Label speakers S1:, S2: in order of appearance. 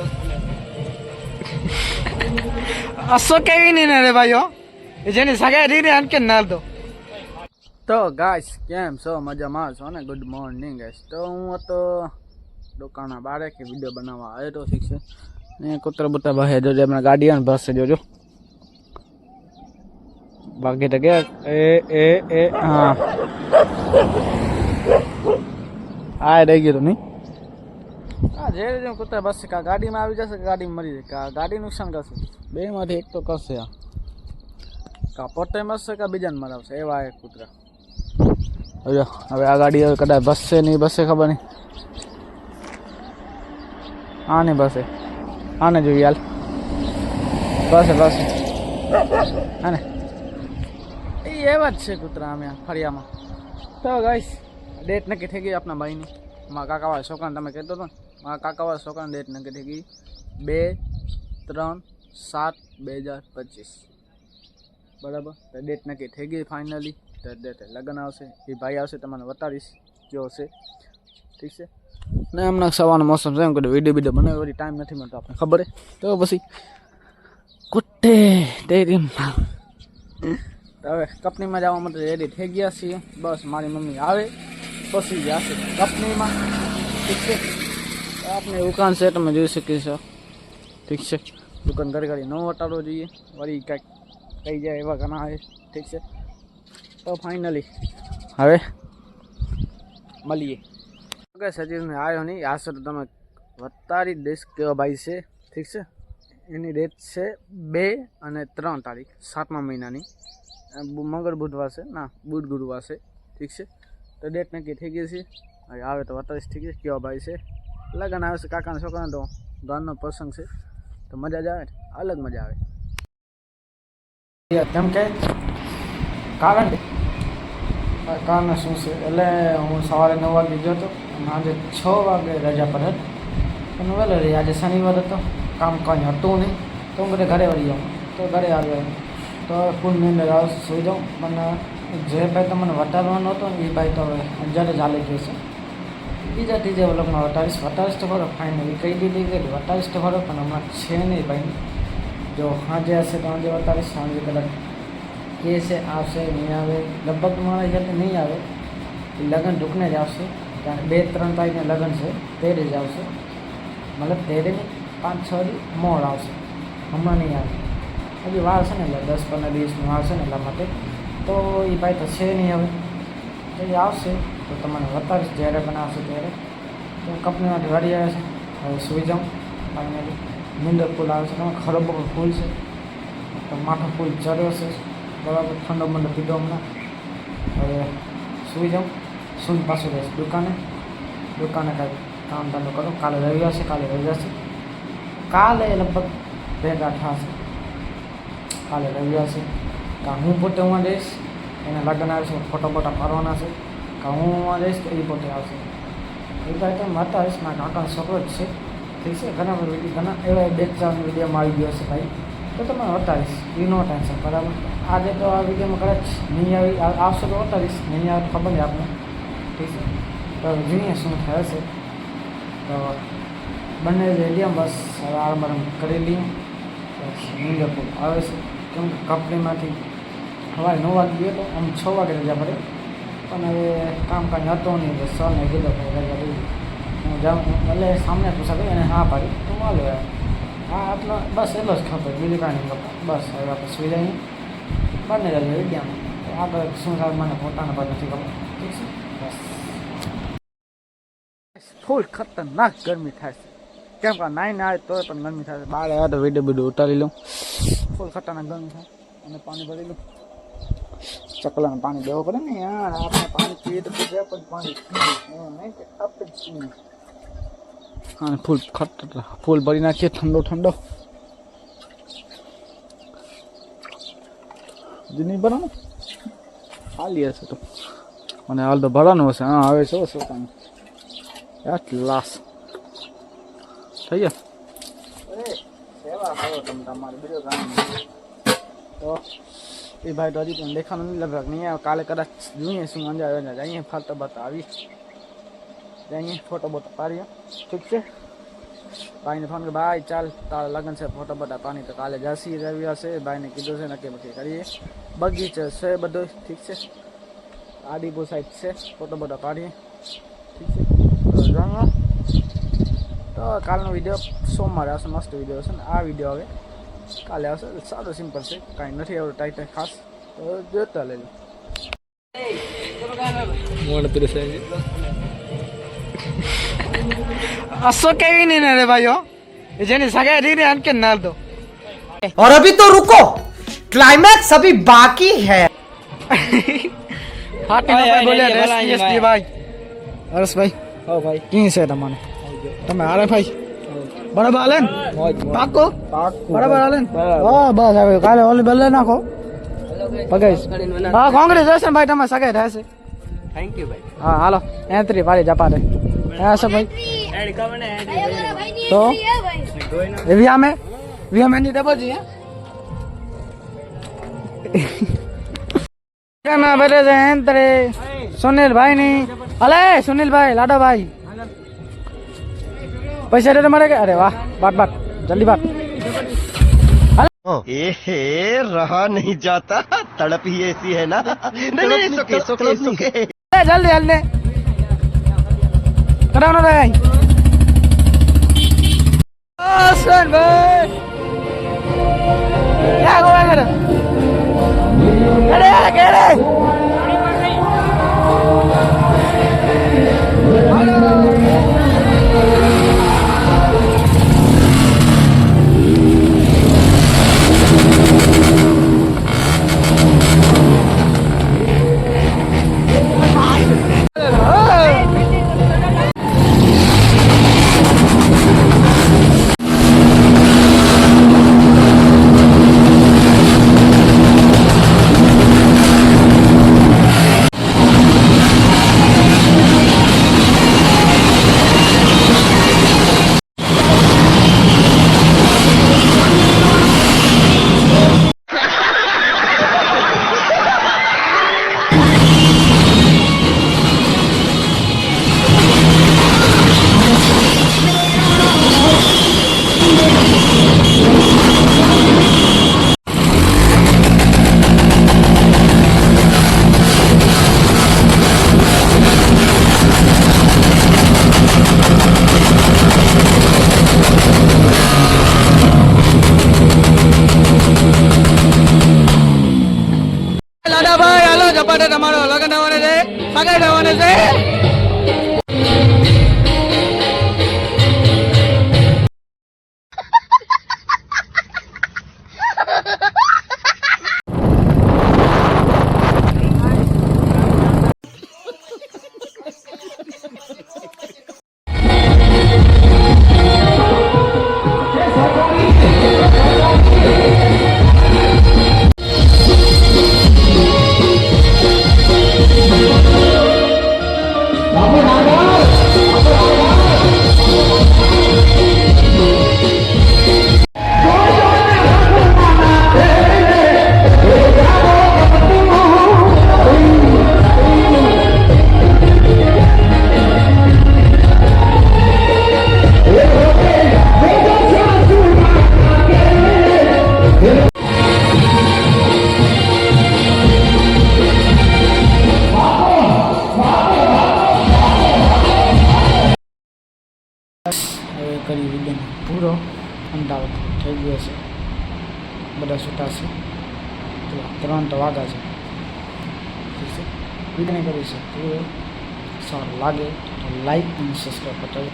S1: મળતું છે અસો કેવી નહીં ને રે ભાઈઓ એ જેની સગાઈ રીને આનકે ના દો તો ગાઈસ કેમ છો મજામાં છો ને ગુડ મોર્નિંગ ગાઈસ તો હું હતો દુકાના બારે કે વિડીયો બનાવવા આવ્યો તો ઠીક છે ને કૂતરા બુતરા ભાઈ જોજો હમણાં ગાડી આવે ને બસ જોજો બાકી તો ગયા એ એ એ હા હા રહી ગયું નહીં હા જે રીતે કૂતરા બસ કા ગાડીમાં આવી જશે ગાડીમાં મરી જશે કા ગાડી નુકસાન કરશે? બેમાંથી એક તો કરશે આ. કા પોતે મરશે કા બીજાને મરાવશે? એવા એક કૂતરા. હવે હવે આ ગાડી હવે કદાચ બસશે નહીં બસશે ખબર નહીં. આ નહીં બસે. આને જોઈએ હાલ. બસે બસ. હા ને એ એવા જ છે કૂતરા અમે ફળિયામાં. તો ગાઈશ ડેટ નક્કી થઈ ગઈ આપણા ભાઈની. મારા કાકાવાળા છોકરાને તમે કહેતો હતો ને. મારા કાકાવાળા છોકરાને ડેટ નક્કી થઈ ગઈ બે ત્રણ સાત બે હજાર પચીસ બરાબર તો ડેટ નક્કી થઈ ગઈ ફાઇનલી તો ડેટ લગ્ન આવશે એ ભાઈ આવશે તમને બતાવીશ કેવો છે ઠીક છે ને હમણાં સવારનો મોસમ છે એમ કે વિડીયો વિડીયો બનાવે વળી ટાઈમ નથી મળતો આપણે ખબર હે તો પછી કુટ્ટે તેરી માં. તો હવે કંપનીમાં જવા માટે રેડી થઈ ગયા છીએ બસ મારી મમ્મી આવે પછી જશે કંપનીમાં ઠીક છે તો આપણે દુકાન છે, તમે જોઈ શકીએ છો. ઠીક છે. દુકાન ઘડી ઘડી ન વટાડવો જોઈએ. વળી કાંઈક કહી જાય એવા ઘણા આવે ઠીક છે. તો ફાઇનલી હવે મળીએ. ઓકે સચિન આવ્યો નહીં. આ સર તમે વતારી દેશ કેવા ભાઈ છે? ઠીક છે. એની ડેટ છે બે અને ત્રણ તારીખ, સાતમા મહિનાની. મંગળ બુધવાર છે. ના, બુધ ગુરુવાર છે. ઠીક છે. તો ડેટ નક્કી થઈ ગઈ છે. હવે આવે તો વત્તાવીસ ઠીક છે. કેવા ભાઈ છે? લગન આવે છે કાકાના છોકરાનો તો ગાનનો પ્રસંગ છે. તો મજા જ આવે અલગ મજા આવે. કેમ કે કારણ કારણ શું છે? એટલે હું સવારે નવ વાગે ગયો હતો અને આજે છ વાગે રજા પર હતો. પણ વહેલો રહી. આજે શનિવાર હતો. કામ કંઈ હતું નહીં. તો હું ઘરે વળી જાઉં. તો ઘરે આવ્યો તો ફૂલ નીંદર આવે સુઈ જાઉં. મને જે ભાઈ તો મને વટાડવાનો હતો ને એ ભાઈ તો હવે અંજારે ચાલી ગયો છે. બીજા ત્રીજા વ્લોગમાં અઠાવીસ અઠાવીસ ખરો ફાઇનલી કહી દીધી કે અઠાવીસ ખરો પણ હમણાં છે નહીં ભાઈ. જો સાંજે હશે તો સાંજે વટાવીશ સાંજે કદાચ કે છે, આવશે, નહીં આવે. લગભગ મારા ખ્યાલથી નહીં આવે. એ લગ્ન ઢૂકને જ આવશે. કારણ બે, ત્રણ તારીખને લગ્ન છે. તેરે જ આવશે. મતલબ તેરે પાંચ, છ મોડ આવશે. હમણાં નહીં આવે. હજી વાર છે ને એટલે દસ, પંદર દિવસની વાર છે ને એટલા માટે. તો એ ભાઈ તો છે નહીં હવે. તો એ આવશે. તો તમને બતાવીશ જ્યારે પણ ત્યારે તો કંપનીમાંથી વાડી આવે છે. હવે સુઈ જાઉં. ફાઇનલી નીંદર ફૂલ આવે છે. તમે ખરો બખો ફૂલ છે. તો માથો ફૂલ ચર્યો છે. બરાબર ઠંડો મંડો પીધો હમણાં. હવે સુઈ જાઉં. સુઈ પાછું રહીશ દુકાને. દુકાને કાંઈ કામ ધંધો કરો. કાલે રવિવાર છે. કાલે રવિવાર છે. કાલે લગભગ ભેગા થશે કાલે રવિવાર છે. હું પોતે હું રહીશ એને લગ્ન આવે છે. ફોટો ફોટા પાડવાના છે. કાં હું રહીશ કે એ આવશે. એ ભાઈ તો માતા આવીશ મારા કાકાનો છોકરો જ છે. ઠીક છે? ઘણા બધા ઘણા એવા બે ચાર વિડીયોમાં આવી ગયો છે ભાઈ. તો તમે વતાવીશ એ નો ટેન્શન બરાબર? આજે તો આ વિડીયોમાં કદાચ નહીં આવી આવશે તો વતાવીશ નહીં આવે ખબર નહીં આપણે ઠીક છે? તો જોઈએ શું થયો છે. તો બંને રેડિયમ બસ આરામ કરી લઈએ. નીંદર આવે છે. કેમ કે કંપનીમાંથી સવારે નવ વાગે ગયો તો આમ છ વાગે રજા પડે. પણ હવે કામ કાંઈ હતો નહીં તો સરને કીધો કે રજા દીધી હું જાઉં એટલે સામને પૂછા એને હા પાડી તો માલો યાર હા આટલો બસ એટલો જ ખબર બીજું કાંઈ નહીં ખબર બસ હવે આપણે સુઈ જઈએ બંને રજા વિદ્યામાં તો આગળ શું થાય મને પોતાના પર નથી ખબર ઠીક છે બસ ફૂલ ખતરનાક ગરમી થાય છે કેમ કે નાઈ ના આવે તોય પણ ગરમી થાય છે બહાર આવ્યા તો વિડીયો વિડીયો ઉતારી લઉં ફૂલ ખતરનાક ગરમી થાય અને પાણી ભરી લઉં ચકલાને પાણી દેવું પડે ને યાર આપણે પાણી પીએ તો પછી પણ પાણી હા ફૂલ ખટ ફૂલ ભરી નાખીએ ઠંડો ઠંડો. જીની ભરાનું ખાલી હશે તો. અને હાલ તો ભરાનું હશે. હા હવે શું શું કામ યાર લાસ થઈ ગયા? સેવા કરો તમે તમારે બીજો કામ નહીં. તો એ ભાઈ તો હજી પણ દેખાનું નહીં લગભગ નહીં આવે કાલે કદાચ જોઈએ શું મજા આવે ને જઈએ ફરતા બતા આવી જઈએ ફોટો બોટો પાડીએ ઠીક છે ભાઈને ફોન કે ભાઈ ચાલ તારા લગ્ન છે ફોટો બધા પાણી તો કાલે જાસી રવિવાર છે ભાઈને કીધું છે નક્કી બકી કરીએ બગીચો છે બધો ઠીક છે આદિપુર સાઈડ છે ફોટો બધા પાડીએ ઠીક છે તો જાણો તો કાલનો વિડીયો સોમવારે આવશે મસ્ત વિડીયો હશે ને આ વિડીયો હવે કાલે આવશે સારું સિમ્પલ છે કાંઈ નથી એવું ટાઈટ ખાસ તો જોતા લેજો અસો કેવી નહીં ને રે ભાઈઓ એ જેની સગાઈ રહી ને અનકે નાલ દો
S2: और अभी तो रुको क्लाइमैक्स अभी बाकी है
S1: ફાટી ભાઈ બોલ્યા રેસ પીએસપી ભાઈ હર્ષભાઈ હો ભાઈ કી છે તમને તમે હારે ભાઈ બરાબર હાલે ને પાકો બરાબર હાલે ને હા બસ હવે કાલે ઓલી બદલે નાખો પગાઈશ હા કોંગ્રેચ્યુલેશન ભાઈ તમે સગાઈ રહેશે
S3: થેન્ક યુ ભાઈ
S1: હા હાલો એન્ટ્રી પાડી જપા દે હા સર ભાઈ
S3: એડ કવર ને એડ
S1: તો એ વિયામે વિયામે ની ડબલ જી હે ના બેઠે છે એન્ટ્રી સુનિલ ભાઈ ની અલે સુનિલ ભાઈ લાડો ભાઈ पैसा देने मारेगा अरे वाह बात बात जल्दी बात।
S4: ए रहा नहीं जाता तड़प ही ऐसी है ना। नहीं नहीं सुके सुके सुके
S1: जल्दी जल्दी। करा ना भाई Zapata Tamaro, Logan Navanese, Saga Navanese. હવે કરી વિજ્ઞાન પૂરો, અમદાવાદ થઈ ગયો છે. બધા સુતા છે. તો ત્રણ તો વાગા છે. વિજ્ઞાન કરી છે. પૂરો સારું લાગે તો લાઈક અને સબસ્ક્રાઈબ કરજો